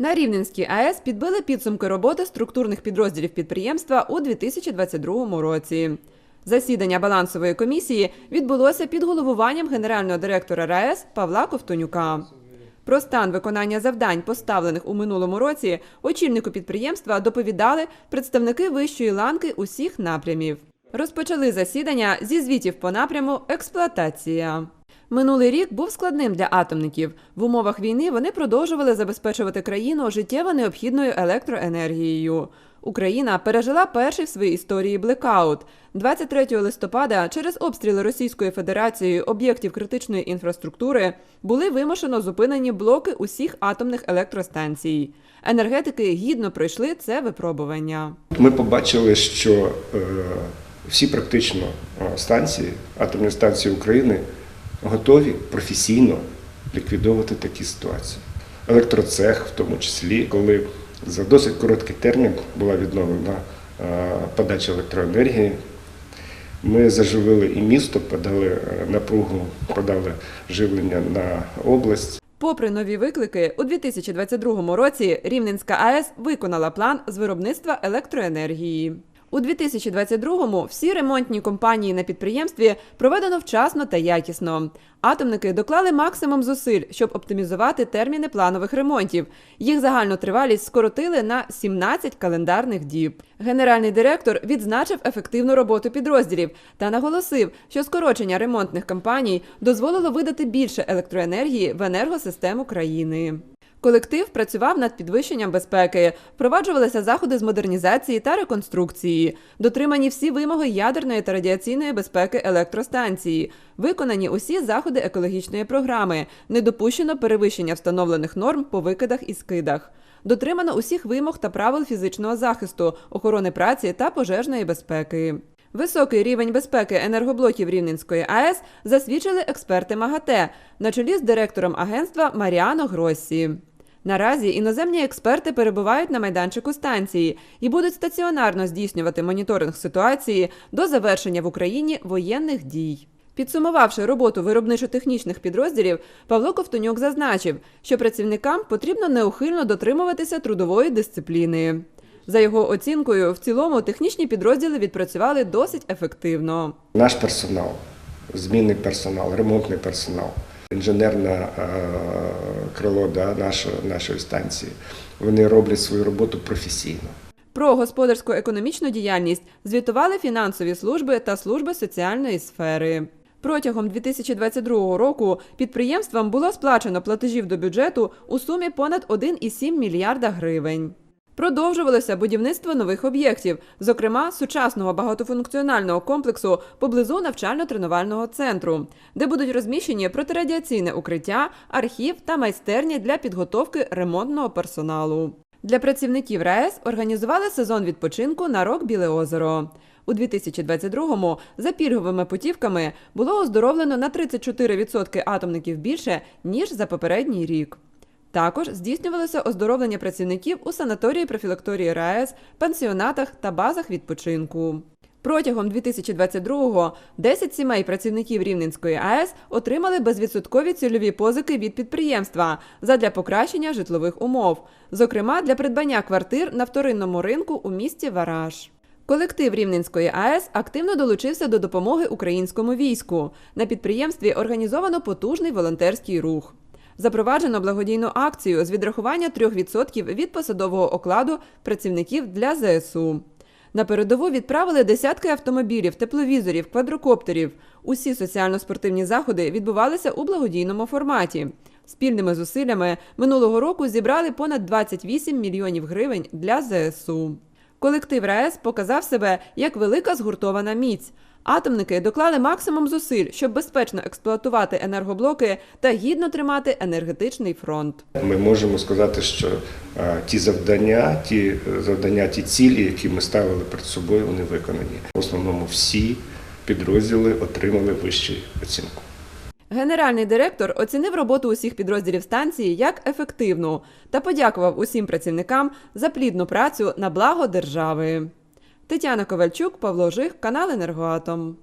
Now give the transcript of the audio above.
На Рівненській АЕС підбили підсумки роботи структурних підрозділів підприємства у 2022 році. Засідання балансової комісії відбулося під головуванням генерального директора РаЕС Павла Ковтонюка. Про стан виконання завдань, поставлених у минулому році, очільнику підприємства доповідали представники вищої ланки усіх напрямів. Розпочали засідання зі звітів по напряму експлуатація. Минулий рік був складним для атомників. В умовах війни вони продовжували забезпечувати країну життєво необхідною електроенергією. Україна пережила перший в своїй історії блекаут. 23 листопада через обстріли Російською Федерацією об'єктів критичної інфраструктури були вимушено зупинені блоки усіх атомних електростанцій. Енергетики гідно пройшли це випробування. Ми побачили, що е, всі практично станції, атомні станції України готові професійно ліквідовувати такі ситуації. Електроцех, в тому числі, коли за досить короткий термін була відновлена е, подача електроенергії. Ми заживили і місто, подали е, напругу, подали живлення на область. Попри нові виклики, у 2022 році Рівненська АЕС виконала план з виробництва електроенергії. У 2022-му всі ремонтні компанії на підприємстві проведено вчасно та якісно. Атомники доклали максимум зусиль, щоб оптимізувати терміни планових ремонтів. Їх загальну тривалість скоротили на 17 календарних діб. Генеральний директор відзначив ефективну роботу підрозділів та наголосив, що скорочення ремонтних кампаній дозволило видати більше електроенергії в енергосистему країни. Колектив працював над підвищенням безпеки, впроваджувалися заходи з модернізації та реконструкції, дотримані всі вимоги ядерної та радіаційної безпеки електростанції, виконані усі заходи екологічної програми, не допущено перевищення встановлених норм по викидах і скидах. Дотримано усіх вимог та правил фізичного захисту, охорони праці та пожежної безпеки. Високий рівень безпеки енергоблоків Рівненської АЕС засвідчили експерти МАГАТЕ на чолі з директором агентства Маріано Гроссі. Наразі іноземні експерти перебувають на майданчику станції і будуть стаціонарно здійснювати моніторинг ситуації до завершення в Україні воєнних дій. Підсумувавши роботу виробничо-технічних підрозділів, Павло Ковтонюк зазначив, що працівникам потрібно неухильно дотримуватися трудової дисципліни. За його оцінкою, в цілому технічні підрозділи відпрацювали досить ефективно. Наш персонал, змінний персонал, ремонтний персонал, інженерне крило да, нашої, нашої станції. Вони роблять свою роботу професійно. Про господарську економічну діяльність звітували фінансові служби та служби соціальної сфери. Протягом 2022 року підприємствам було сплачено платежів до бюджету у сумі понад 1,7 мільярда гривень. Продовжувалося будівництво нових об'єктів, зокрема сучасного багатофункціонального комплексу поблизу навчально-тренувального центру, де будуть розміщені протирадіаційне укриття, архів та майстерні для підготовки ремонтного персоналу. Для працівників РаЕС організували сезон відпочинку на рок Біле озеро. У 2022-му за пільговими путівками було оздоровлено на 34% атомників більше ніж за попередній рік. Також здійснювалося оздоровлення працівників у санаторії профілакторії РаЕС, пансіонатах та базах відпочинку. Протягом 2022-го 10 сімей працівників Рівненської АЕС отримали безвідсоткові цільові позики від підприємства задля покращення житлових умов, зокрема для придбання квартир на вторинному ринку у місті Вараж. Колектив Рівненської АЕС активно долучився до допомоги українському війську. На підприємстві організовано потужний волонтерський рух. Запроваджено благодійну акцію з відрахування 3% від посадового окладу працівників для ЗСУ. На передову відправили десятки автомобілів, тепловізорів, квадрокоптерів. Усі соціально-спортивні заходи відбувалися у благодійному форматі. Спільними зусиллями минулого року зібрали понад 28 мільйонів гривень для ЗСУ. Колектив РаЕС показав себе як велика згуртована міць. Атомники доклали максимум зусиль, щоб безпечно експлуатувати енергоблоки та гідно тримати енергетичний фронт. Ми можемо сказати, що е, ті завдання, ті е, завдання, ті цілі, які ми ставили перед собою, вони виконані. В основному всі підрозділи отримали вищу оцінку. Генеральний директор оцінив роботу усіх підрозділів станції як ефективну та подякував усім працівникам за плідну працю на благо держави. Тетяна Ковальчук, Павло Жих, канал Енергоатом.